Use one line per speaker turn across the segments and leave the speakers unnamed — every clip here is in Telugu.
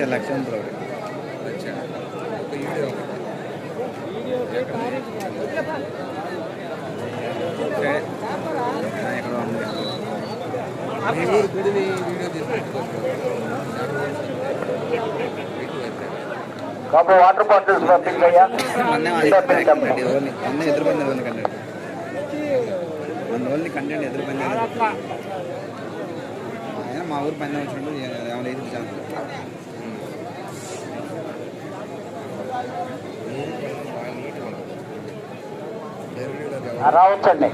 లక్ష లక్ష ఉంటుంది
బాబు వాటర్ బాటిల్స్ పంపించయ్యా.
కంటెంట్ ఓన్లీ కంటెంట్ మా ఊరు పందెం వచ్చినప్పుడు ఏమైనా ఎదురు చాలా
బాగా నీట్గా ఉంటుంది డైరీలో
ఆ, రావచ్చండి
రోడ్డు లోడ్ కాదు లైట్ కదా అది ఇది ఈసారి మాకు లోడ్ కాదు
రావచ్చండి.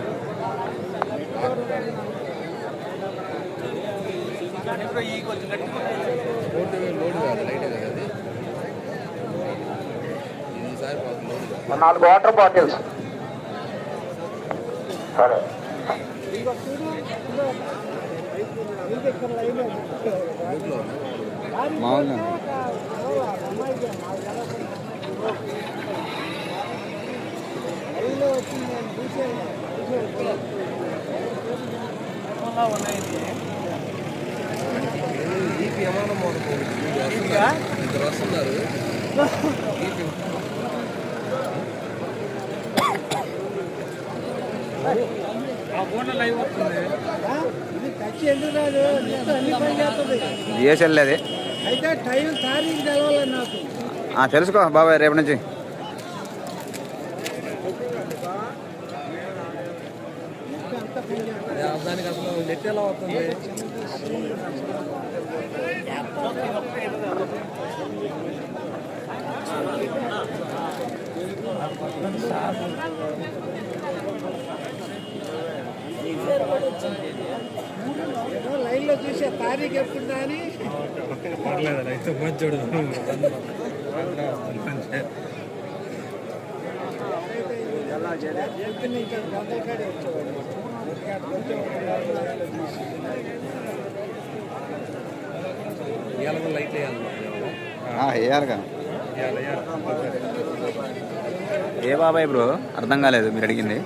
నాలుగు వాటర్ బాటిల్స్. సరే.
ఊర్లో
మామూలుగా
ఈ విమానం మోడల్ ఇద్దరు వస్తున్నారు.
జిఎస్ఎల్ అది?
అయితే టైం తారీఖు తెలవాలి నాకు.
ఆ, తెలుసుకో బాబాయ్ రేపు నుంచి.
దానికి అసలు నెట్ ఎలా అవుతుంది?
లైన్లో చూసే తారీఖు ఎప్పుడుదా అని?
పర్లేదు అయితే మంచోడు
చెప్పిన ఇంకా
వేయాలి
కదా. ఏ బాబాయ్ బ్రో? అర్థం కాలేదు మీరు అడిగింది.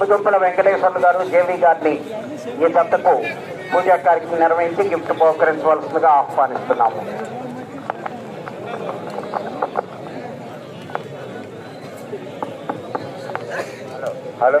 జమ్మిగుంపల వెంకటేశ్వర్లు గారు జేవి గారిని ఈ దత్తకు పూజా కార్యక్రమం నిర్వహించి గిఫ్ట్ బహుకరించవలసిందిగా ఆహ్వానిస్తున్నాము. హలో.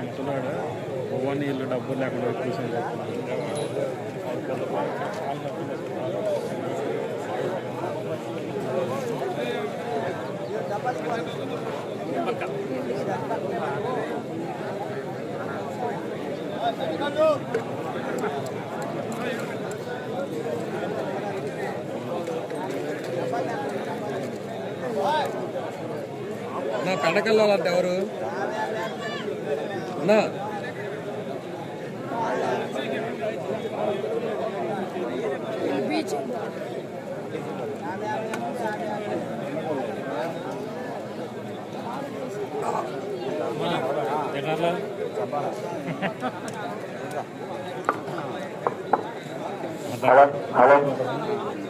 అంటున్నాడు? భువన్ వీళ్ళు డబ్బులు లేకుండా కూర్చొని
నా కడకెళ్ళాలంటే ఎవరు నా
hello hello Shri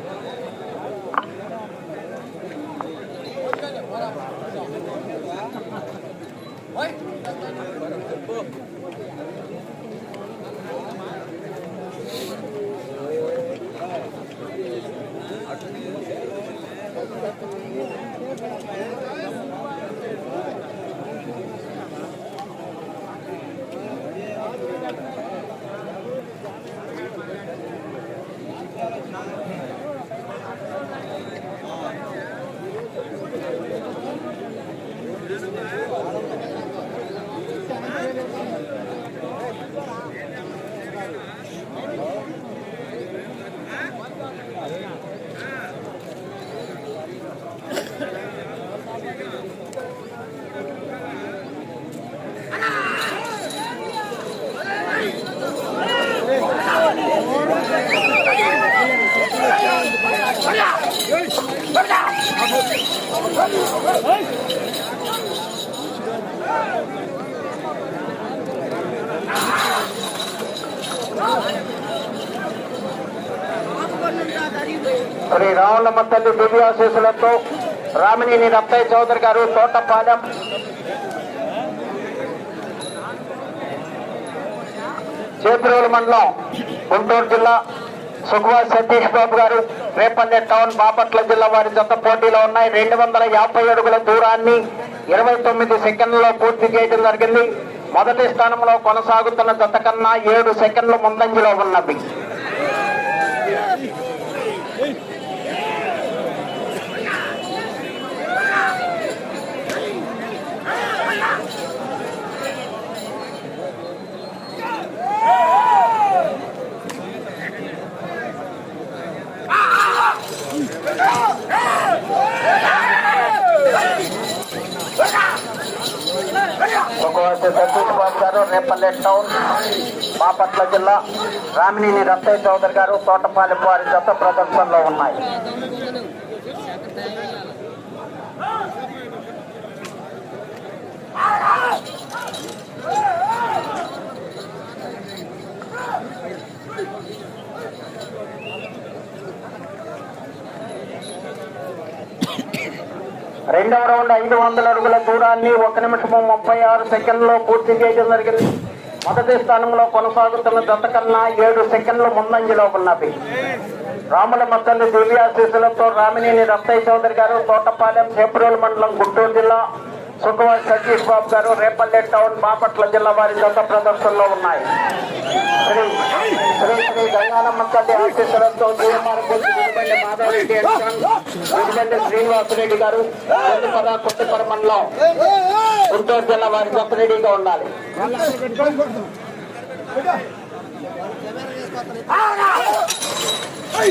Thank you. దివ్యాశీసులతో రామినేని రత్తయ్య చౌదరి గారు తోటపాలెం. చేతిరోలు మండలం గుంటూరు జిల్లా సుఖవాస్ సతీష్ బాబు గారు రేపల్లె టౌన్ బాపట్ల జిల్లా వారి జత పోటీలో ఉన్నాయి. రెండు వందల యాభై అడుగుల దూరాన్ని ఇరవై తొమ్మిది సెకండ్లలో పూర్తి చేయడం జరిగింది. మొదటి స్థానంలో కొనసాగుతున్న జత కన్నా ఏడు సెకండ్లు ముందంజలో ఉన్నవి సుఖవాసి సతీష్ బాబు గారు రేపల్లె టౌన్ బాపట్ల జిల్లా రామినేని రత్తయ్య చౌదరి గారు తోటపాలెం వారి జత ప్రదర్శనలో ఉన్నాయి. రెండవ రౌండ్ ఐదు వందల అడుగుల దూరాన్ని ఒక నిమిషము ముప్పై ఆరు సెకండ్లో పూర్తి చేయడం జరిగింది. మొదటి స్థానంలో కొనసాగుతున్న జత కన్నా ఏడు సెకండ్లు ముందంజలో ఉన్నవి. రాముల మద్దలు దివ్యాశీసులతో రామినేని రత్తయ్య చౌదరి గారు తోటపాలెం చేప్రోలు మండలం గుంటూరు జిల్లా సుకుమార్ సతీష్ బాబు గారు రేపల్లె టౌన్ బాపట్ల జిల్లా వారి దత్త ప్రదర్శనలో ఉన్నాయి శ్రీ శ్రీ శ్రీ గంగానమ్మ తల్లి శ్రీనివాసరెడ్డి గారు కొత్తపర కొత్తపర మండలం గుంటూరు జిల్లా వారి దత్తరెడ్డిగా ఉండాలి Hey!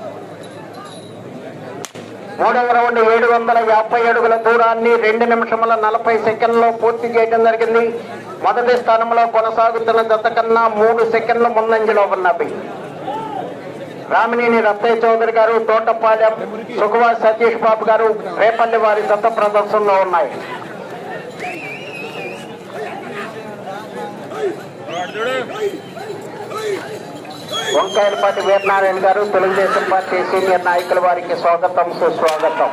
మూడవ రౌండ్ ఏడు వందల యాభై అడుగుల దూరాన్ని రెండు నిమిషముల నలభై సెకండ్లో పూర్తి చేయడం జరిగింది. మొదటి స్థానంలో కొనసాగుతున్న జత కన్నా మూడు సెకండ్ల ముందంజలో ఉన్నవి. రామినేని రత్తయ్య చౌదరి గారు తోటపాలెం సుఖవాస్ సతీష్ బాబు గారు రేపల్లి వారి దత్త ప్రదర్శనలో ఉన్నాయి. వంకాయలపాటి వీరనారాయణ గారు తెలుగుదేశం పార్టీ సీనియర్ నాయకుల వారికి స్వాగతం సుస్వాగతం.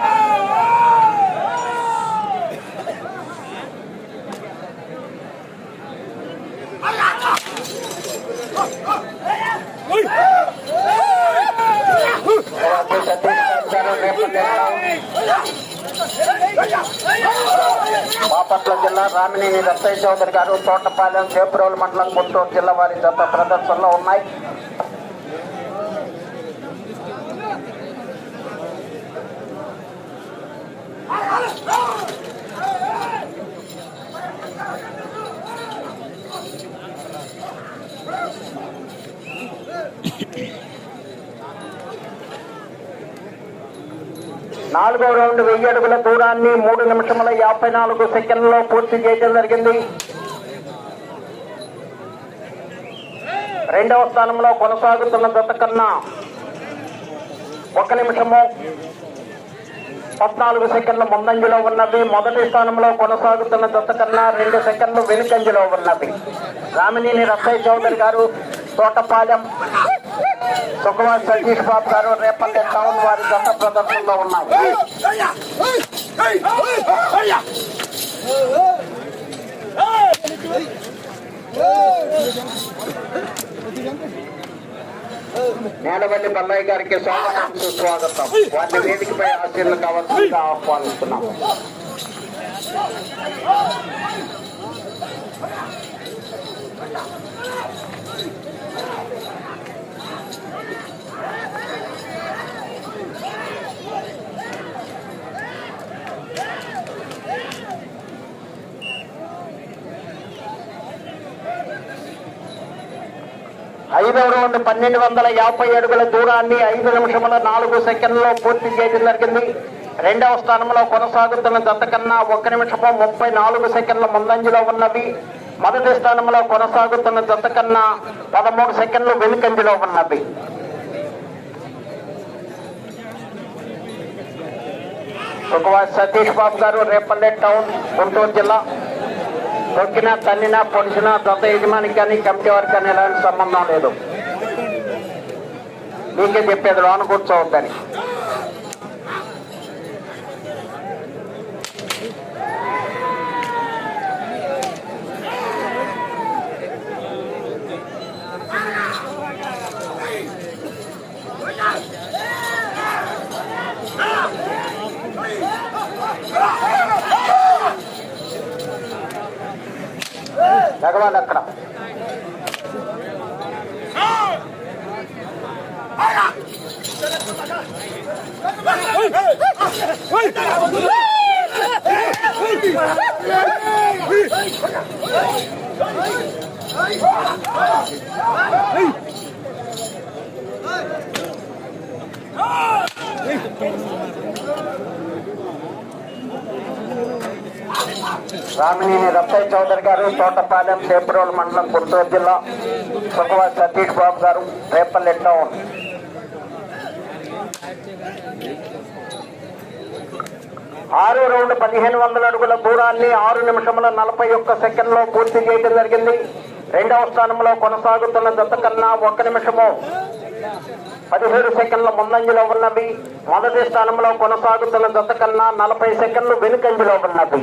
బాపట్ల జిల్లా రామినేని రత్తయ్య చౌదరి గారు తోటపాలెం చేపురవుల మండలం గుంటూరు జిల్లా వారి జత ప్రదర్శనలో ఉన్నాయి. నాలుగో రౌండ్ వెయ్యి అడుగుల దూరాన్ని మూడు నిమిషముల యాభై నాలుగు సెకండ్లలో పూర్తి చేయడం జరిగింది. రెండవ స్థానంలో కొనసాగుతున్న జత కన్నా ఒక నిమిషము పద్నాలుగు సెకండ్ల ముందంజలో ఉన్నది మొదటి స్థానంలో కొనసాగుతున్న జత కన్నా రెండు సెకండ్లు వెనుకంజలో ఉన్నది రామినేని రత్తయ్య చౌదరి గారు తోటపాలెం సుఖవాస్ సతీష్ బాబు గారు రేపల్లె టౌన్ వారి జత ప్రదర్శనలో ఉన్నాయి నేలవల్లి మల్లయ్య గారికి స్వాగతం. సుస్వాగతం వారిని వేదికపై ఆశీర్లు కావాల్సిందిగా ఆహ్వానిస్తున్నాం. ఐదవ రౌండ్ పన్నెండు వందల యాభై అడుగుల దూరాన్ని ఐదు నిమిషముల నాలుగు సెకండ్లో పూర్తి చేయడం జరిగింది. రెండవ స్థానంలో కొనసాగుతున్న జత కన్నా ఒక నిమిషము ముప్పై నాలుగు సెకండ్ల ముందంజలో ఉన్నవి. మొదటి స్థానంలో కొనసాగుతున్న జత కన్నా పదమూడు సెకండ్లు వెనుకంజలో ఉన్నవి. సుఖవాస్ సతీష్ బాబు గారు రేపల్లె టౌన్ గుంటూరు జిల్లా. తొక్కినా తన్నినా పొడిచినా దత్త యజమాని కానీ కమిటీ వారికి కానీ ఎలాంటి సంబంధం లేదు. మీకే చెప్పేది లోన కూర్చోవద్దని భగవాన్ అక్కడ రామినేని రత్తయ్య చౌదరి గారు పాలెం చేపరోలు మండలం గుంటూరు జిల్లా సుఖవాస్ సతీష్ బాబు గారు రేపల్లి టౌన్ ఆరు రౌండ్ పదిహేను వందల అడుగుల దూరాన్ని ఆరు నిమిషముల నలభై ఒక్క సెకండ్లో పూర్తి చేయడం జరిగింది. రెండవ స్థానంలో కొనసాగుతున్న జత కన్నా ఒక్క నిమిషము పదిహేడు సెకండ్ల ముందంజలో ఉన్నవి మొదటి స్థానంలో కొనసాగుతున్న జత కన్నా నలభై సెకండ్లు వెనుకంజలో ఉన్నవి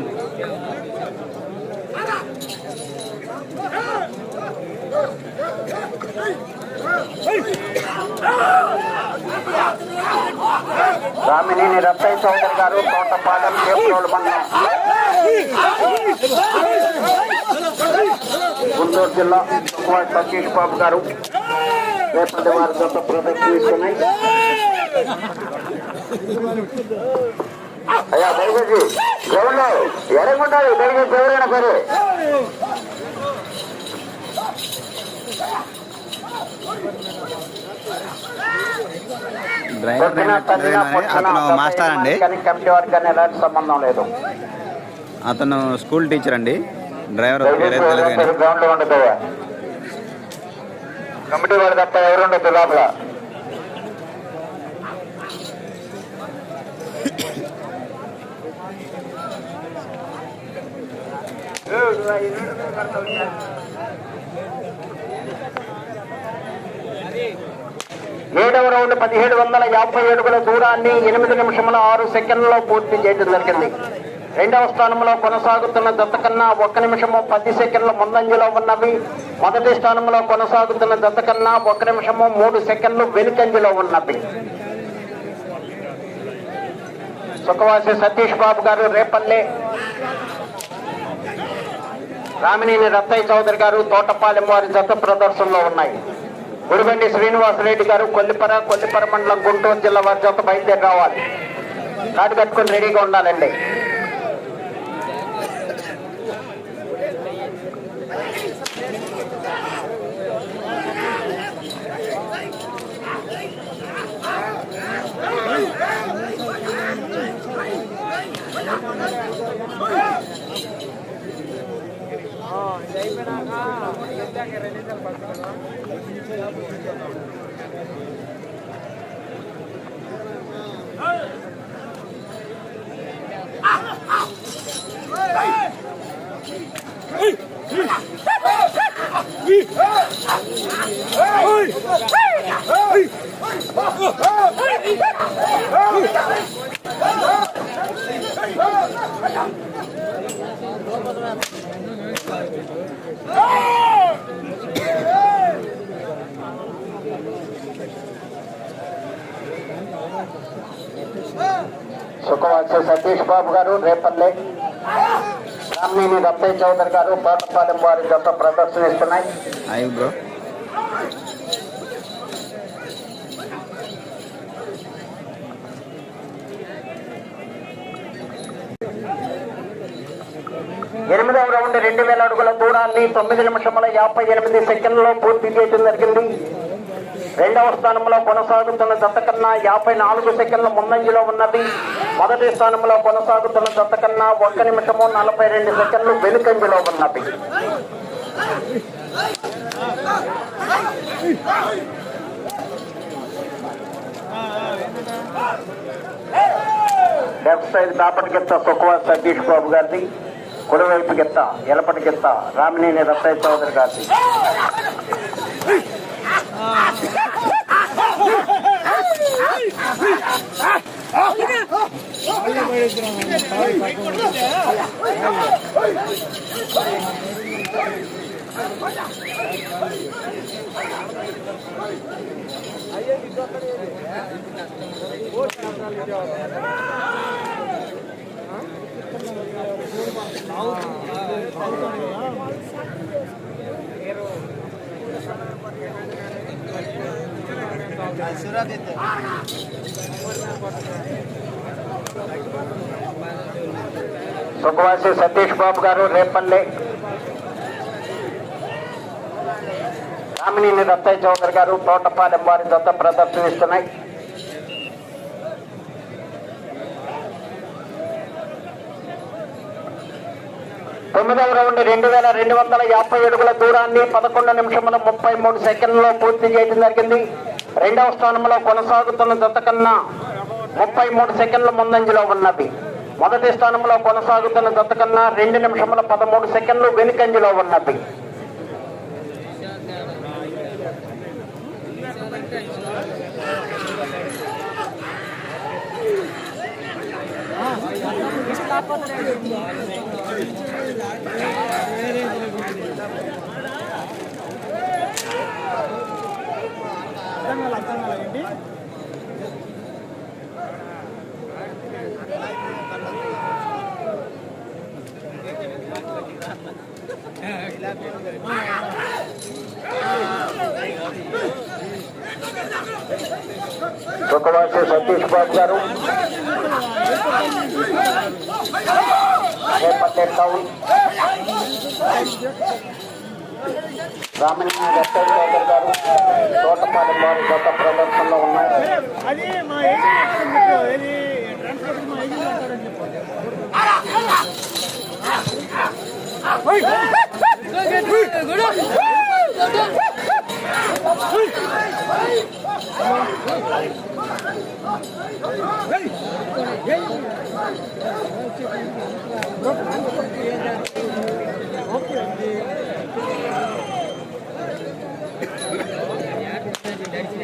రామినేని రత్తయ్య చౌదరి గారు తోటపాలెం చేపరోలు మండలం గుంటూరు జిల్లా కుమార్ సతీష్ బాబు గారు రేపటి వారి గత ప్రదర్శిస్తున్నాయి అయ్యా దయచేసి ఎవరు ఎరగుండాలి దయచేసి ఎవరైనా సరే.
అతను మాస్టర్ అండి.
కానీ కమిటీ వారికి కానీ ఎలాంటి సంబంధం లేదు.
అతను స్కూల్ టీచర్ అండి. డ్రైవర్.
గ్రౌండ్ ఉండదు. కమిటీ వాడు తప్ప ఎవరు ఉండదు లోపల. ఏడవ రౌండ్ పదిహేడు వందల యాభై అడుగుల దూరాన్ని ఎనిమిది నిమిషముల ఆరు సెకండ్లలో పూర్తి చేయడం జరిగింది. రెండవ స్థానంలో కొనసాగుతున్న దత్త కన్నా ఒక్క నిమిషము పది సెకండ్ల ముందంజలో ఉన్నవి. మొదటి స్థానంలో కొనసాగుతున్న దత్త కన్నా ఒక్క నిమిషము మూడు సెకండ్లు వెనుకంజలో ఉన్నవి. సుఖవాసి సతీష్ బాబు గారు రేపల్లె. రామినేని రత్తయ్య చౌదరి గారు తోటపాలెం వారి జత ప్రదర్శనలో ఉన్నాయి. గుడిబండి శ్రీనివాసరెడ్డి గారు కొల్లిపర కొల్లిపర మండలం గుంటూరు జిల్లా వారి జత బయలుదేరి రావాలి. కాటు కట్టుకొని రెడీగా ఉండాలండి. సుఖవాసి సతీష్ బాబు గారు రేపల్లె రామినేని రత్తయ్య చౌదరి గారు తోటపాలెం వారి జత ప్రదర్శనిస్తున్నాయి.
అయ్యి బ్రో
ఎనిమిదవ రౌండ్ రెండు వేల అడుగుల దూరాన్ని తొమ్మిది నిమిషముల యాభై ఎనిమిది సెకండ్లలో పూర్తి చేయడం జరిగింది. రెండవ స్థానంలో కొనసాగుతున్న జత కన్నా యాభై నాలుగు సెకండ్ల ముందంజలో ఉన్నది. మొదటి స్థానంలో కొనసాగుతున్న జత కన్నా ఒక్క నిమిషము నలభై రెండు సెకండ్లు వెనుకంజలో ఉన్నది. లెఫ్ట్ సైడ్ దాపటి గిత్త సుఖవాస్ సతీష్ బాబు గారిది. కుడివైపు గిత్త ఎలపటి గిత్త రామినేని రత్తయ్య చౌదరి గారిది. ನಾವು సుఖవాసి సతీష్ బాబు గారు రేపల్లె. రామినేని దత్తయ్య చౌదరి గారు తోటపాలెం వారి దత్త ప్రదర్శనిస్తున్నాయి. తొమ్మిదవ రౌండ్ రెండు వేల రెండు వందల యాభై అడుగుల దూరాన్ని పదకొండు నిమిషముల ముప్పై మూడు సెకండ్లలో పూర్తి చేయడం జరిగింది. రెండవ స్థానంలో కొనసాగుతున్న దత్త కన్నా ముప్పై మూడు సెకండ్ల ముందంజలో ఉన్నది. మొదటి స్థానంలో కొనసాగుతున్న దత్త కన్నా రెండు నిమిషముల పదమూడు సెకండ్లు వెనుకంజలో ఉన్నది. సుఖవాసి సతీష్ బాబు గారు. రేపల్లె టౌన్. రామలింగ వెంకటేశ్వర గారు తోటపాలెం వారి గత ప్రదర్శనలో ఉన్నాయి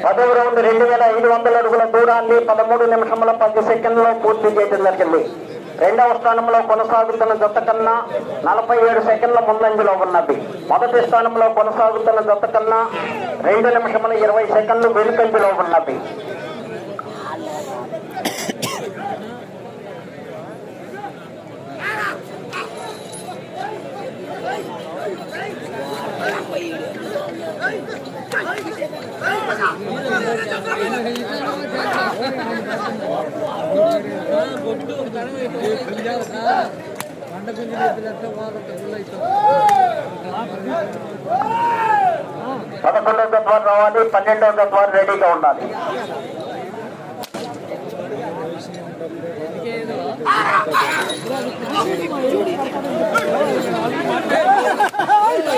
పదవ రౌండ్ రెండు వేల ఐదు వందల అడుగుల దూరాన్ని పదమూడు నిమిషముల పది సెకండ్లో పూర్తి చేయడం జరిగింది. రెండవ స్థానంలో కొనసాగుతున్న జత కన్నా నలభై ఏడు సెకండ్ల ముందంజలో ఉన్నది. మొదటి స్థానంలో కొనసాగుతున్న జత కన్నా రెండు నిమిషముల ఇరవై సెకండ్లు వెనుకంజలో ఉన్నది. పదకొండవ తత్వాలు రావాలి పన్నెండవ తత్వాలు రెడీగా ఉండాలి.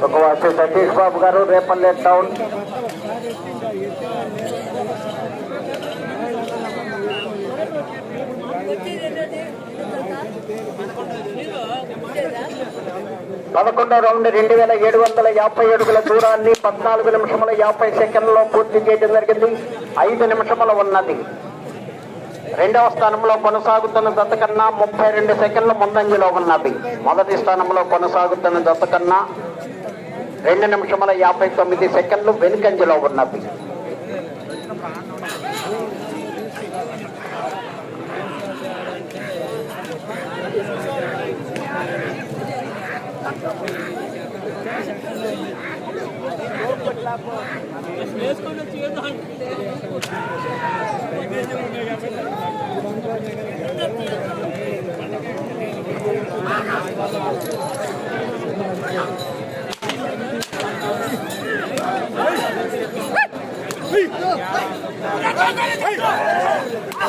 సుఖవాసి సతీష్ బాబు గారు రేపల్లె టౌన్. పదకొండో రౌండ్ రెండు వేల ఏడు వందల యాభై అడుగుల దూరాన్ని పద్నాలుగు నిమిషముల యాభై సెకండ్లో పూర్తి చేయడం జరిగింది. ఐదు నిమిషముల ఉన్నది. రెండవ స్థానంలో కొనసాగుతున్న జత కన్నా ముప్పై రెండు సెకండ్ల ముందంజలో ఉన్నది. మొదటి స్థానంలో కొనసాగుతున్న జత కన్నా రెండు నిమిషముల యాభై తొమ్మిది సెకండ్లు వెనుకంజలో ఉన్నది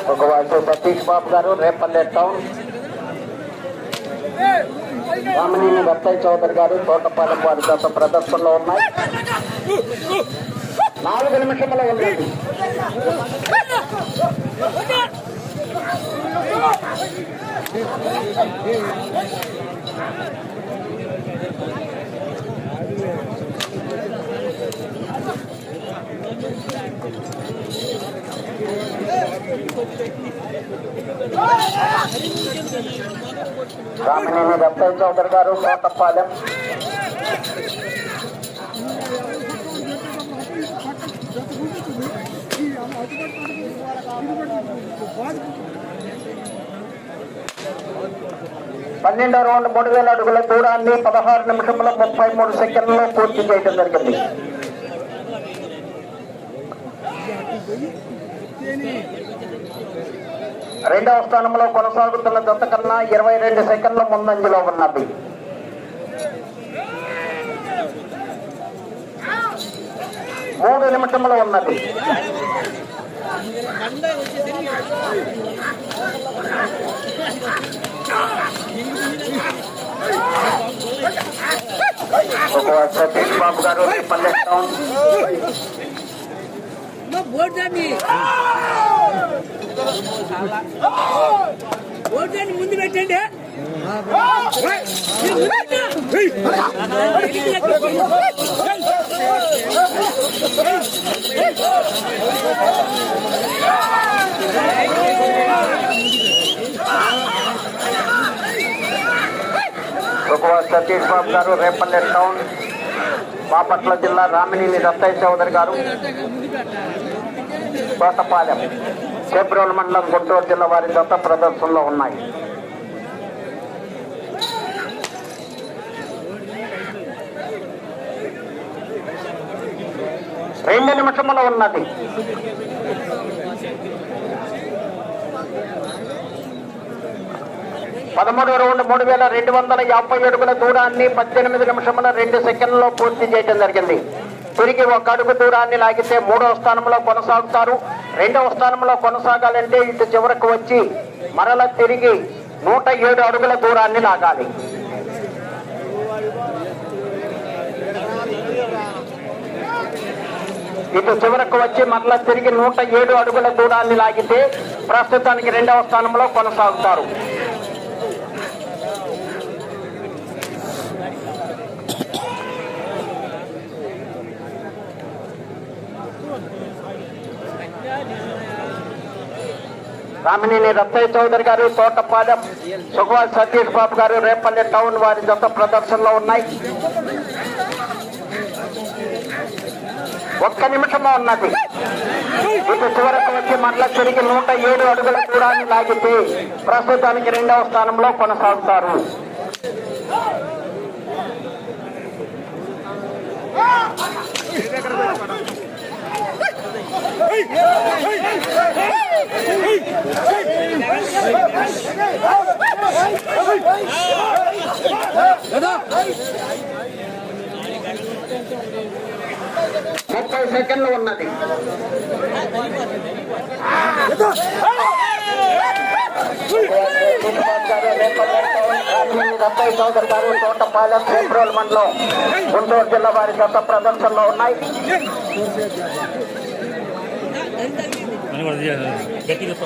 ఒక వాసు సతీష్ బాబు గారు రేపల్లె టౌన్ రామనేని దత్తయ్య చౌదరి గారు తోటపాలెం వారి గత ప్రదర్శనలో ఉన్నాయి నాలుగు నిమిషముల ఉన్నది రామనేని దత్తయ్య చౌదరి గారు కోటపాలెం పన్నెండో రౌండ్ మూడు వేల అడుగుల దూరాన్ని పదహారు నిమిషంలో ముప్పై మూడు సెకండ్లో పూర్తి చేయడం జరిగింది Thank you. రెండవ స్థానంలో కొనసాగుతున్న జత కన్నా ఇరవై రెండు సెకండ్ల ముందంజలో ఉన్నది. మూడు నిమిషంలో ఉన్నది. సతీష్ బాబు గారు రేపల్లె టౌన్
బోర్డాన్ని ముందు పెట్టండి.
ఉపవాస సతీష్ బాబు గారు రేపల్లె టౌన్ బాపట్ల జిల్లా రామినేని దత్తయ్య చౌదరి గారు. కోటపాలెం చేబ్రోల్ మండలం గుంటూరు జిల్లా వారి దత్త ప్రదర్శనలో ఉన్నాయి. రెండు నిమిషముల ఉన్నది. పదమూడు రౌండ్ మూడు వేల రెండు వందల యాభై అడుగుల దూరాన్ని పద్దెనిమిది నిమిషముల రెండు సెకండ్లలో పూర్తి చేయడం జరిగింది. తిరిగి ఒక అడుగు దూరాన్ని లాగితే మూడవ స్థానంలో కొనసాగుతారు. రెండవ స్థానంలో కొనసాగాలంటే ఇటు చివరకు వచ్చి మరల తిరిగి నూట ఏడు అడుగుల దూరాన్ని లాగాలి. ఇటు చివరకు వచ్చి మరలా తిరిగి నూట ఏడు అడుగుల దూరాన్ని లాగితే ప్రస్తుతానికి రెండవ స్థానంలో కొనసాగుతారు. రామినేని రత్తయ్య చౌదరి గారు తోటపాలెం సుఖవాల్ సతీష్ బాబు గారు రేపల్లి టౌన్ వారి జత ప్రదర్శనలో ఉన్నాయి. ఒక్క నిమిషంలో ఉన్నది. ఇటు చివరకు వచ్చి మరలా తిరిగి నూట ఏడు అడుగుల దూరాన్ని లాగితే ప్రస్తుతానికి రెండవ స్థానంలో కొనసాగుతారు. ముప్పై సెకండ్లు ఉన్నది. రత్తయ్య చౌదరి గారు తోటపాలెం ఫిబ్రవరి మండలం గుంటూరు జిల్లా వారి గత ప్రదర్శనలో ఉన్నాయి করে দিয়ে
ব্যক্তিগত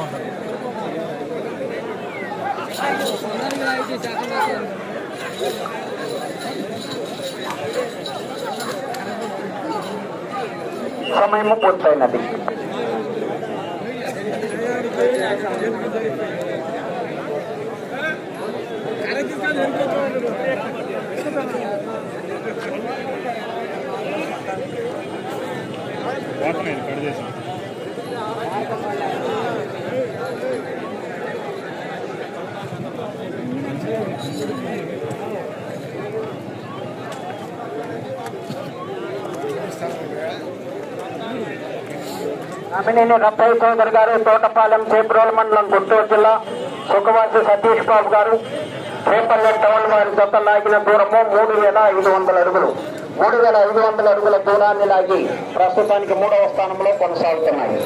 সময় মু না দেখি।
అమినేని రప్పయ్య చౌదరి గారు తోటపాలెం చేబ్రోల్ మండలం గుంటూరు జిల్లా సుఖవాసి సతీష్ బాబు గారు రేపల్లె టౌన్ వారి జత లాగిన దూరము మూడు వేల ఐదు వందల అడుగులు. మూడు వేల ఐదు వందల అడుగుల దూరాన్ని లాగి ప్రస్తుతానికి మూడవ స్థానంలో కొనసాగుతున్నాయి.